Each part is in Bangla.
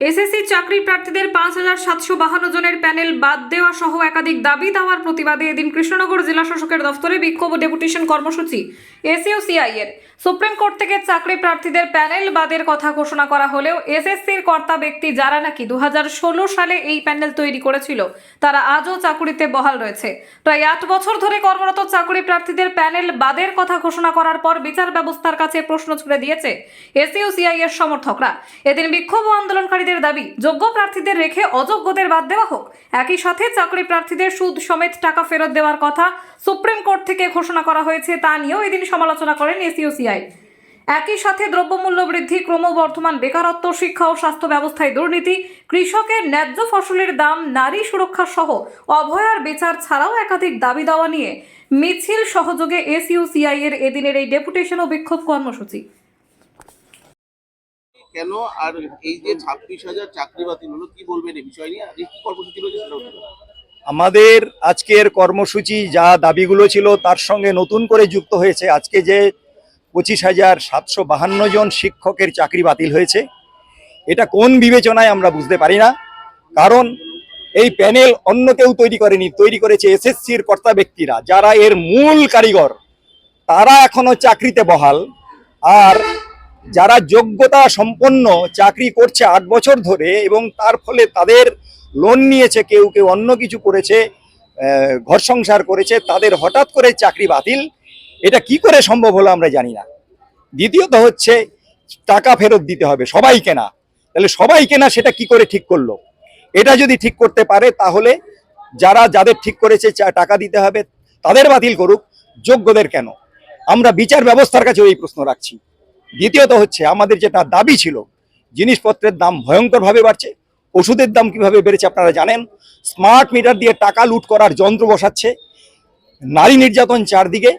Ese sí চাকরি প্রার্থীদের পাঁচ হাজার সাতশো বাহান্ন জনের প্যানেল বাদ দেওয়া সহ একাধিক দাবি দেওয়ার প্রতিবাদে এদিন কৃষ্ণনগর জেলা শাসকের দফতরে বিক্ষোভ ডেপুটেশন কর্মসূচি এসইউসিআই এর। সুপ্রিম কোর্ট থেকে চাকরি প্রার্থীদের প্যানেল বাদের কথা ঘোষণা করা হলেও এসএসসির কর্তা ব্যক্তি যারা নাকি দু হাজার ষোলো সালে এই প্যানেল তৈরি করেছিল, তারা আজও চাকুরিতে বহাল রয়েছে। প্রায় আট বছর ধরে কর্মরত চাকরি প্রার্থীদের প্যানেল বাদের কথা ঘোষণা করার পর বিচার ব্যবস্থার কাছে প্রশ্ন ছুড়ে দিয়েছে এসইউসিআই এর সমর্থকরা। এদিন বিক্ষোভ আন্দোলনকারীদের দাবি যোগ্য প্রার্থীদের রেখে অযোগ্যদের বাদ দেওয়া হোক। একই সাথে চাকরি প্রার্থীদের সুদ সমেত টাকা ফেরত দেওয়ার কথা সুপ্রিম কোর্ট থেকে ঘোষণা করা হয়েছে, তা নিয়েও এদিন সমালোচনা করেন এসইউসিআই। একই সাথে দ্রব্যমূল্য বৃদ্ধি, ক্রমবর্ধমান বেকারত্ব, শিক্ষা ও স্বাস্থ্য ব্যবস্থায় দুর্নীতি, কৃষকের ন্যায্য ফসলের দাম, নারী সুরক্ষা সহ অভয়ার বিচার ছাড়াও একাধিক দাবি দেওয়া নিয়ে মিছিল সহযোগে এসইউসিআই এর এদিনের এই ডেপুটেশন ও বিক্ষোভ কর্মসূচি। কেন? আর এই যে ছাব্বিশ হাজার চাকরি বাতিল হলো, কি বলবেন এই বিষয় নিয়ে? আজকে কি কর্মসূচি রয়েছে। আমাদের আজকের কর্মসূচি যা দাবিগুলো ছিল, তার সঙ্গে নতুন করে যুক্ত হয়েছে আজকে যে পঁচিশ হাজার সাতশো বাহান্ন জন শিক্ষকের চাকরি বাতিল হয়েছে। এটা কোন বিবেচনায় আমরা বুঝতে পারি না। কারণ এই প্যানেল অন্য কেউ তৈরি করেনি, তৈরি করেছে এসএসসির কর্তা ব্যক্তিরা, যারা এর মূল কারিগর। তারা এখনও চাকরিতে বহাল। আর যারা যোগ্যতা সম্পন্ন চাকরি করছে আট বছর ধরে এবং তার ফলে তাদের লোন নিয়েছে, কেউ কেউ অন্য কিছু করেছে ঘর সংসার করেছে, তাদের হঠাৎ করে চাকরি বাতিল। এটা কি করে সম্ভব হলো আমরা জানি না। দ্বিতীয়ত হচ্ছে, টাকা ফেরত দিতে হবে সবাই কেনা। তাহলে সবাই কেনা, সেটা কি করে ঠিক করল? এটা যদি ঠিক করতে পারে, তাহলে যারা, যাদের ঠিক করেছে টাকা দিতে হবে, তাদের বাতিল করুক, যোগ্যদের কেন? আমরা বিচার ব্যবস্থার কাছে এই প্রশ্ন রাখছি। দ্বিতীয়ত হচ্ছে, আমাদের যেটা দাবি ছিল, জিনিসপত্রের দাম ভয়ঙ্করভাবে বাড়ছে, ওষুধের দাম কীভাবে বেড়েছে আপনারা জানেন, স্মার্ট মিটার দিয়ে টাকা লুট করার যন্ত্র বসাচ্ছে, নারী নির্যাতন চারদিকে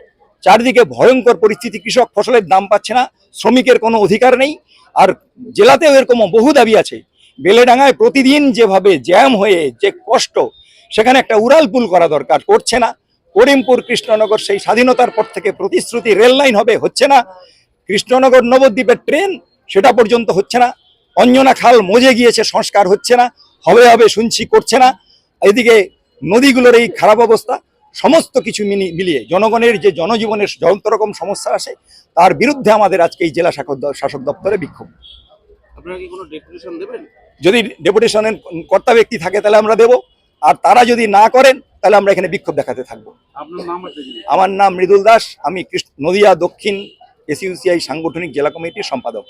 চারদিকে ভয়ঙ্কর পরিস্থিতি, কৃষক ফসলের দাম পাচ্ছে না, শ্রমিকের কোনো অধিকার নেই, আর জেলাতেও এরকম বহু দাবি আছে, বেলেডাঙ্গায় প্রতিদিন যেভাবে জ্যাম হয়ে যে কষ্ট, সেখানে একটা উড়াল পুল করা দরকার, করছে না, করিমপুর কৃষ্ণনগর সেই স্বাধীনতার পর থেকে প্রতিশ্রুতি রেল লাইন হবে, হচ্ছে না কৃষ্ণনগর নবদ্বীপের ট্রেন সেটা পর্যন্ত হচ্ছে না। অঞ্জনা খাল মজে গিয়েছে সংস্কার হচ্ছে না হবে হবে শুনছি করছে না। এদিকে নদীগুলোর এই খারাপ অবস্থা সমস্ত কিছু মিনি- মিলিয়ে জনগণের যে জনজীবনের যত রকম সমস্যা আসে তার বিরুদ্ধে আমাদের আজকে এই জেলা শাসক দপ্তরে বিক্ষোভ। যদি ডেপুটেশনের কর্তা ব্যক্তি থাকে তাহলে আমরা দেব। আর তারা যদি না করেন তাহলে আমরা এখানে বিক্ষোভ দেখাতে থাকব? আমার নাম মৃদুল দাস আমি নদিয়া দক্ষিণ এসইউসিআই সাংগঠনিক জেলা কমিটির সম্পাদক।